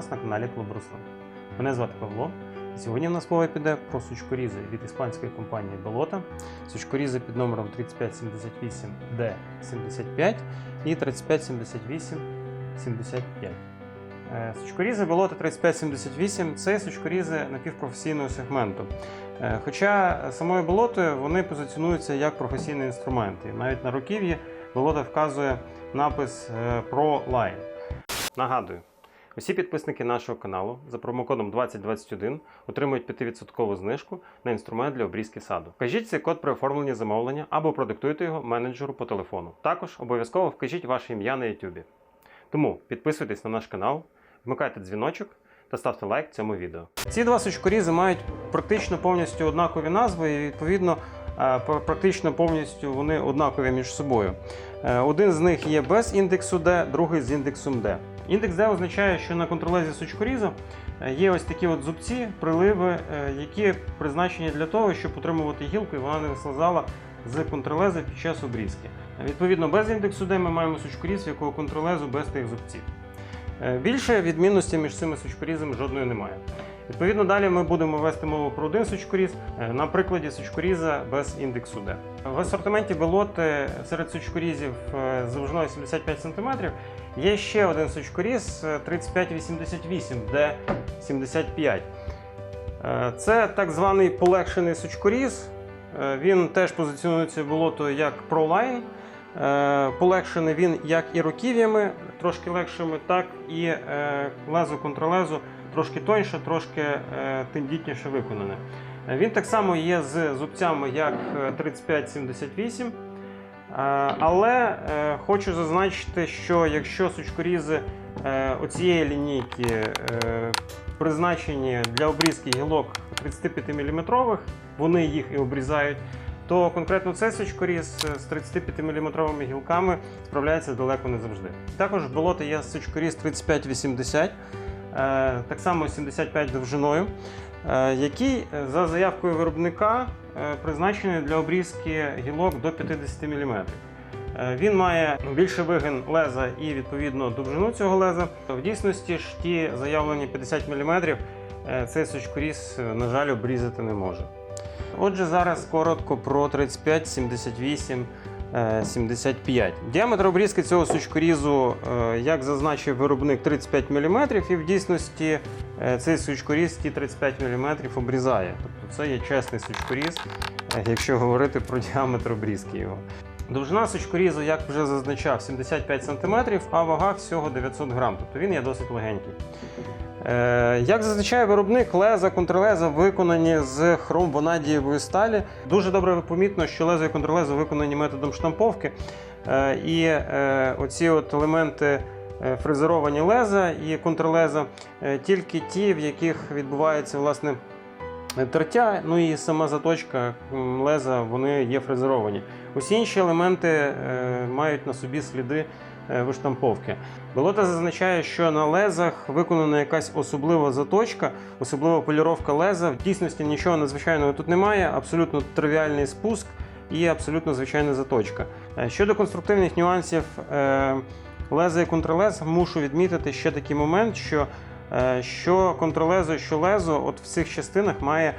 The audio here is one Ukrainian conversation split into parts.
вас на каналі Клуб Руслан. Мене звати Павло. Сьогодні в нас мова піде про сучкорізи від іспанської компанії Болота. Сучкорізи під номером 3578D75 і 3578-75. Е, Сучкорізи Болота 3578 це сучкорізи напівпрофесійного сегменту. Е, Хоча самою болотою вони позиціонуються як професійний інструмент. І навіть на руків'ї болота вказує напис е, Pro Line. Нагадую, усі підписники нашого каналу за промокодом 2021 отримують 5% знижку на інструмент для обрізки саду. Вкажіть цей код при оформленні замовлення або продиктуйте його менеджеру по телефону. Також обов'язково вкажіть ваше ім'я на YouTube. Тому підписуйтесь на наш канал, вмикайте дзвіночок та ставте лайк цьому відео. Ці два сучкорізи мають практично повністю однакові назви, і відповідно е, практично повністю вони однакові між собою. Е, Один з них є без індексу D, другий з індексом D. Індекс D означає, що на контролезі сучкорізу е, є ось такі от зубці, приливи, е, які призначені для того, щоб утримувати гілку і вона не вислазала з контролези під час обрізки. Відповідно, без індексу D ми маємо сучкоріз, в якого контролезу без тих зубців. Е, Більше відмінності між цими сучкорізами жодної немає. Відповідно, далі ми будемо вести мову про один сучкоріз е, на прикладі сучкоріза без індексу D. В асортименті белоти серед сучкорізів е, з довжиною 75 см є ще один сучкоріз е, 3588 D75. Е, Це так званий полегшений сучкоріз. Е, Він теж позиціонується болотою як ProLine. Е, Полегшений він як і руків'ями, трошки легшими, так і е, лезо контролезу трошки тоньше, трошки е, тендітніше виконане. Е, Він так само є з зубцями як е, 3578. Е, Але хочу зазначити, що якщо сучкорізи оцієї лінійки призначені для обрізки гілок 35 мм, вони їх і обрізають, то конкретно цей сучкоріз з 35 мм гілками справляється далеко не завжди. Також в болоті є сучкоріз 3580, е, так само 75 довжиною, е, який е, за заявкою виробника е, призначений для обрізки гілок до 50 мм. Е, Він має більший вигин леза і відповідно довжину цього леза. В дійсності ж ті заявлені 50 мм е, цей сучкоріз, е, на жаль, обрізати не може. Отже, зараз коротко про 35, 78, е, 75. Діаметр обрізки цього сучкорізу, е, як зазначив виробник, 35 мм, і в дійсності е, цей сучкоріз ті 35 мм обрізає. Тобто це є чесний сучкоріз, е, якщо говорити про діаметр обрізки його. Довжина сучкорізу, як вже зазначав, 75 см, а вага всього 900 грам, тобто він є досить легенький. Е, Як зазначає виробник, леза, контрлеза виконані з хром-ванадієвої сталі. Дуже добре помітно, що лезо і контрлезо виконані методом штамповки. Е, І е, оці от елементи фрезеровані леза і контрлеза тільки ті, в яких відбувається власне тертя, ну і сама заточка леза, вони є фрезеровані. Усі інші елементи е, мають на собі сліди е, виштамповки. Болота зазначає, що на лезах виконана якась особлива заточка, особлива поліровка леза. В дійсності нічого надзвичайного тут немає, абсолютно тривіальний спуск і абсолютно звичайна заточка. Е, Щодо конструктивних нюансів леза і контрлез, мушу відмітити ще такий момент, що, що контрлезо, що лезо, от в цих частинах має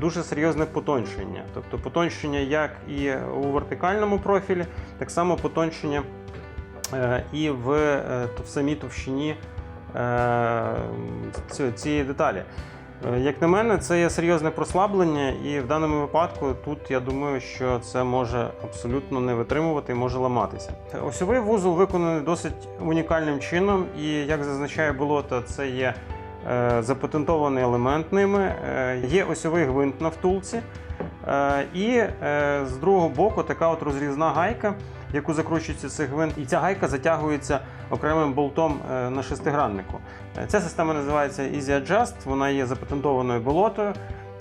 дуже серйозне потончення. Тобто потончення як і у вертикальному профілі, так само потончення е, і в, е, в самій товщині е, цієї деталі. Е, Як на мене, це є серйозне прослаблення, і в даному випадку тут я думаю, що це може абсолютно не витримувати і може ламатися. Осьовий вузол виконаний досить унікальним чином, і як зазначає болото, це є е, запатентований елемент ними. Е, Є осьовий гвинт на втулці. Е, І е, з другого боку така от розрізна гайка, яку закручується цей гвинт, і ця гайка затягується окремим болтом е, на шестиграннику. Е, Ця система називається Easy Adjust, вона є запатентованою болотою,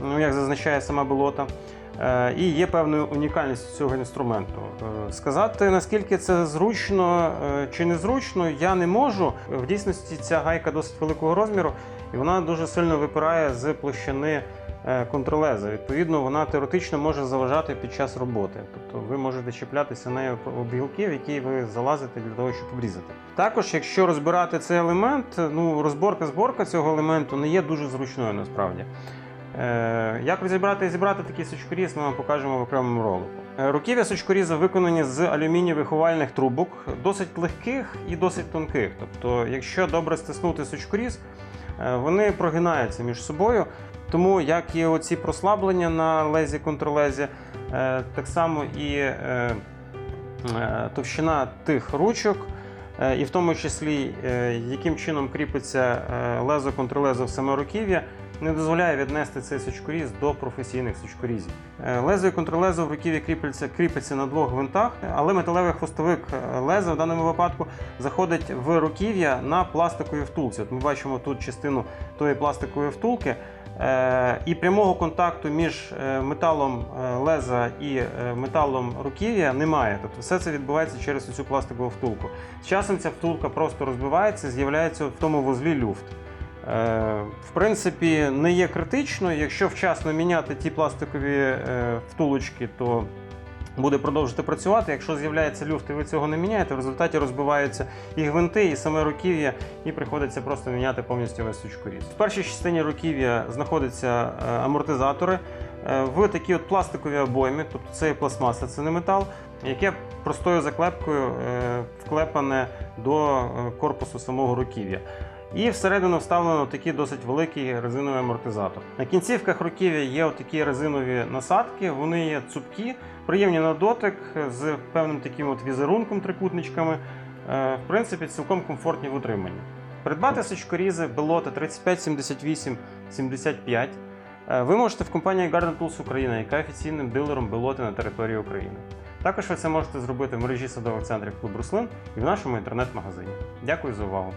ну, як зазначає сама болота. Е, І є певною унікальністю цього інструменту. Е, Сказати, наскільки це зручно е, чи незручно, я не можу. В дійсності ця гайка досить великого розміру, і вона дуже сильно випирає з площини контролеза. Відповідно, вона теоретично може заважати під час роботи. Тобто ви можете чіплятися нею об гілки, в які ви залазите для того, щоб обрізати. Також, якщо розбирати цей елемент, ну розборка-зборка цього елементу не є дуже зручною насправді. Е, Як розібрати і зібрати такий сучкоріз, ми вам покажемо в окремому ролику. Е, Руків'я сучкоріза виконані з алюмінієвих овальних трубок, досить легких і досить тонких. Тобто, якщо добре стиснути сучкоріз, е, вони прогинаються між собою. Тому як і оці прослаблення на лезі контрлезі, так само і товщина тих ручок, і в тому числі яким чином кріпиться лезо контрлезо в саме руків'я, не дозволяє віднести цей сучкоріз до професійних сучкорізів. Е, Лезо і контрлезо в руків'ї кріпиться, кріпиться на двох гвинтах, але металевий хвостовик е, леза в даному випадку заходить в руків'я на пластиковій втулці. От ми бачимо тут частину тої пластикової втулки. Е, І прямого контакту між металом леза і металом руків'я немає. Тобто все це відбувається через цю пластикову втулку. З часом ця втулка просто розбивається, з'являється в тому вузлі люфт. Е, В принципі, не є критично. Якщо вчасно міняти ті пластикові е, втулочки, то буде продовжувати працювати. Якщо з'являється люфт і ви цього не міняєте, в результаті розбиваються і гвинти, і саме руків'я, і приходиться просто міняти повністю весь сучкоріз. В першій частині руків'я знаходяться е, амортизатори в такій от пластиковій обоймі, тобто це є пластмаса, це не метал, яке простою заклепкою вклепане до корпусу самого руків'я. І всередину вставлено такий досить великий резиновий амортизатор. На кінцівках руків'я є такі резинові насадки, вони є цупкі, приємні на дотик з певним таким от візерунком, трикутничками. Е, В принципі, цілком комфортні в утриманні. Придбати сучкорізи Белота 35 78 75 е, ви можете в компанії Garden Tools Україна, яка офіційним дилером Белоти на території України. Також ви це можете зробити в мережі садових центрів Клуб Руслин і в нашому інтернет-магазині. Дякую за увагу!